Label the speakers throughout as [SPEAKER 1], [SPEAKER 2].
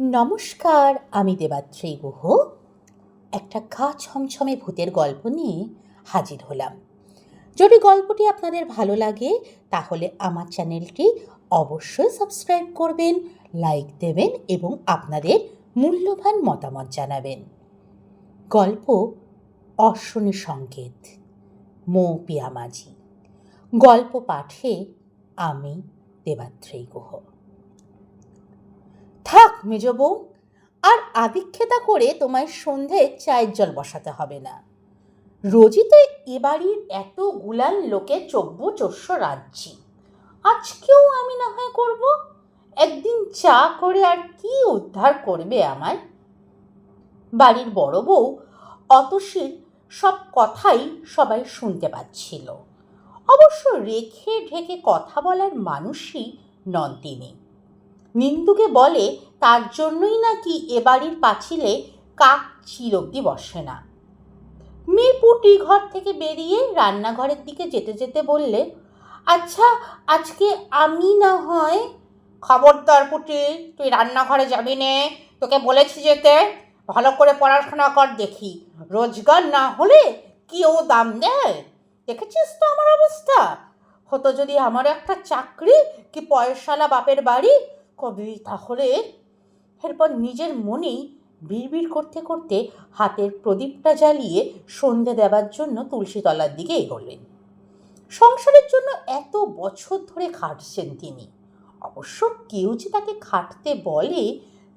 [SPEAKER 1] নমস্কার, আমি দেবাত্রী গুহ। একটা গা ছমছমে ভূতের গল্প নিয়ে হাজির হলাম। যদি গল্পটি আপনাদের ভালো লাগে, তাহলে আমার চ্যানেলটি অবশ্যই সাবস্ক্রাইব করবেন, লাইক দেবেন এবং আপনাদের মূল্যবান মতামত জানাবেন। গল্প অশ্বনী সংকেত, মৌ পিয়ামাজি গল্প পাঠে আমি দেবাত্রী গুহ। মেজ বউ, আর আদিক্ষেতা করে তোমায় সন্ধে চায়ের জল বসাতে হবে না। রোজই তো এ বাড়ির এত গুলান লোকে চব্য চস্য রাজ্যি আজকেও আমি না হয় করব? একদিন চা করে আর কি উদ্ধার করবে আমায়? বাড়ির বড় বউ অতসীর সব কথাই সবাই শুনতে পাচ্ছিল। অবশ্য রেখে ঢেকে কথা বলার মানুষই নন তিনি। নিন্দুকে বলে, তার জন্যই নাকি এ বাড়ির পাঁচিলে কাক চির অব্দি বসে না? মেয়ে পুটি ঘর থেকে বেরিয়ে রান্নাঘরের দিকে যেতে যেতে বললে আচ্ছা আজকে আমি না হয় খবরদার পুটি তুই রান্নাঘরে যাবি নে, তোকে বলেছি যেতে। ভালো করে পড়াশোনা কর দেখি। রোজগার না হলে কি ও দাম দেয়? দেখেছিস তো আমার অবস্থা? হতো যদি আমার একটা চাকরি কি পয়সালা বাপের বাড়ি কবি তাহলে? এরপর নিজের মনেই বিড়বিড় করতে করতে হাতের প্রদীপটা জ্বালিয়ে সন্ধে দেবার জন্য তুলসীতলার দিকে এগোলেন। সংসারের জন্য এত বছর ধরে খাটছেন তিনি। অবশ্য কেউ যে তাকে খাটতে বলে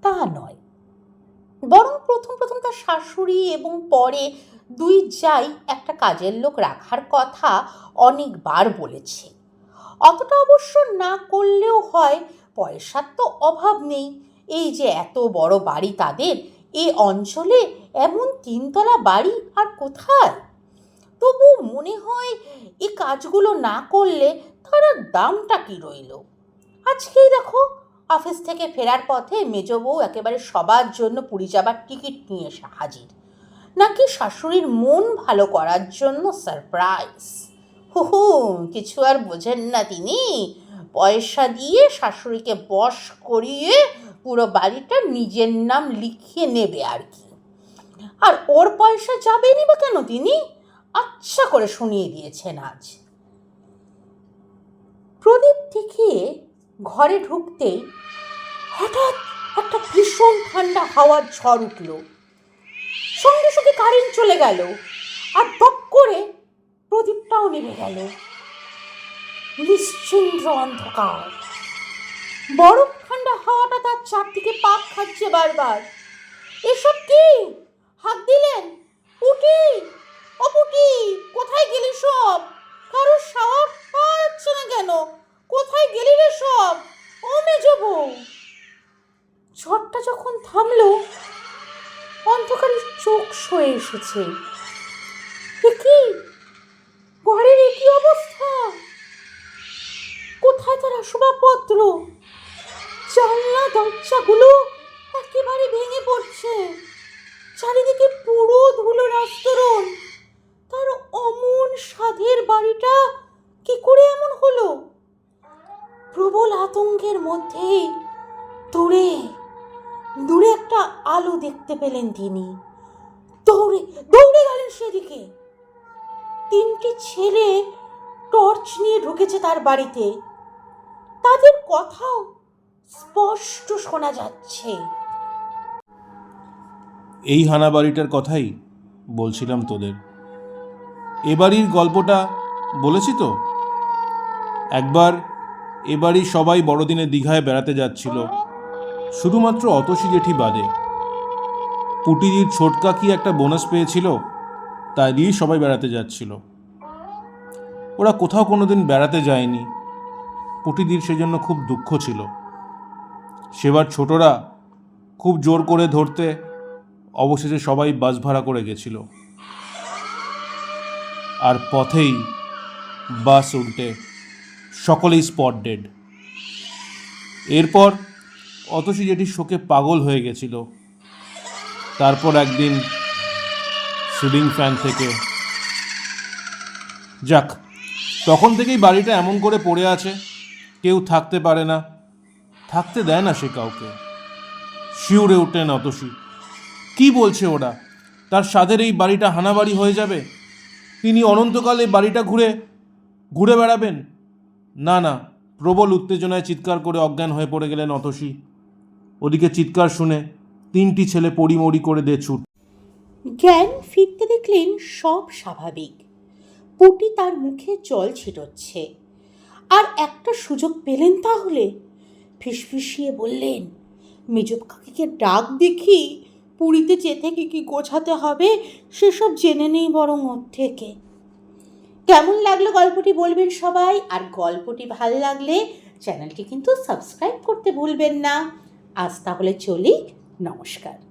[SPEAKER 1] তা নয়। বরং প্রথম প্রথম তার শাশুড়ি এবং পরে দুই যাই একটা কাজের লোক রাখার কথা অনেকবার বলেছে। অতটা অবশ্য না করলেও হয় পয়সার তো অভাব নেই। এই যে এত বড় বাড়ি তাদের এই অঞ্চলে এমন তিনতলা বাড়ি আর কোথায়? তবু মনে হয় এই কাজগুলো না করলে তারা দামটা কি রইল? আজকেই দেখো, অফিস থেকে ফেরার পথে মেজ বউ একেবারে সবার জন্য পুরী যাবার টিকিট নিয়ে এসে হাজির। নাকি শাশুড়ির মন ভালো করার জন্য সারপ্রাইজ হু হু, কিছু আর বোঝেন না তিনি। পয়সা দিয়ে শাশুড়িকে বশ করিয়ে পুরো বাড়িটা নিজের নাম লিখিয়ে নেবে আর কি। আর ওর পয়সা যাবেনি বা কেন তিনি? আচ্ছা করে শুনিয়ে দিয়েছেন আজ। প্রদীপ দেখিয়ে ঘরে ঢুকতেই হঠাৎ একটা ভীষণ ঠান্ডা হাওয়ার ঝড় উঠল। সঙ্গে সঙ্গে কারেন্ট চলে গেল আর টপ করে প্রদীপটাও নেমে গেল। নিশ্চিন্দ্র অন্ধকার। বরফ ঠান্ডা হাওয়াটা তার চারদিকে পাক খাচ্ছে বারবার। এসব কি? হাত দিলেন? পুটি? ও পুটি কোথায় গেলি সব? কারও সাওয়ার পাচ্ছে না কেন? কোথায় গেলি রে সব? মেজো বউ। ঝড়টা যখন থামলো অন্ধকারে চোখ সয়ে এসেছে। কি? আসবাবপত্র। জানলা, দরজাগুলো একেবারে ভেঙে পড়ছে। চারিদিকে পুরো ধুলোর আস্তরণ। তার অমন সাধের বাড়িটা কি করে এমন হলো? প্রবল আতঙ্কের মধ্যে দূরে দূরে একটা আলো দেখতে পেলেন তিনি। দৌড়ে দৌড়ে গেলেন সেদিকে। তিনটি ছেলে টর্চ নিয়ে ঢুকেছে তার বাড়িতে। তাদের কথাও স্পষ্ট শোনা যাচ্ছে।
[SPEAKER 2] এই হানাবাড়িটার কথাই বলছিলাম তোদের। এ বাড়ির গল্পটা বলেছি তো? একবার এ বাড়ির সবাই বড়দিনে দীঘায় বেড়াতে যাচ্ছিল। শুধুমাত্র অতসী জেঠি বাদে। পুটিদির ছোটকা কি একটা বোনাস পেয়েছিল তাই দিয়েই সবাই বেড়াতে যাচ্ছিল। ওরা কোথাও কোনোদিন বেড়াতে যায়নি। পুটিদির সেজন্য খুব দুঃখ ছিল। সেবার ছোটরা খুব জোর করে ধরতে অবশেষে সবাই বাস ভাড়া করে গেছিল। আর পথেই বাস উল্টে, সকলেই স্পট ডেড এরপর অতসী যেটি শোকে পাগল হয়ে গেছিল, তারপর একদিন সিলিং ফ্যান থেকে, যাক, তখন থেকেই বাড়িটা এমন করে পড়ে আছে কেউ থাকতে পারে না। থাকতে দেয় না সে কাউকে। শিউরে উঠলেন অতসী। কি বলছে ওরা? তার স্বাদের এই বাড়িটা হানাবাড়ি হয়ে যাবে? তিনি অনন্তকালে বাড়িটা ঘুরে ঘুরে বেড়াবেন? না না, প্রবল উত্তেজনায় চিৎকার করে অজ্ঞান হয়ে পড়ে গেলেন অতসী। ওদিকে চিৎকার শুনে তিনটি ছেলে পড়িমড়ি করে দিয়ে ছুট
[SPEAKER 1] জ্ঞান ফিরতে দেখলেন সব স্বাভাবিক। পুটি তার মুখে জল ছিটোচ্ছে। আর একটা সুযোগ পেলেন তাহলে? ফিসফিসিয়ে বললেন মেজব কাকিকে ডাক দেখি পুরীতে যেতে কি কি গোছাতে হবে সেসব জেনে নেই বরং ওর থেকে। কেমন লাগল গল্পটি বলবেন সবাই, আর গল্পটি ভালো লাগলে চ্যানেলটি কিন্তু সাবস্ক্রাইব করতে ভুলবেন না। আজ তাহলে চলি, নমস্কার।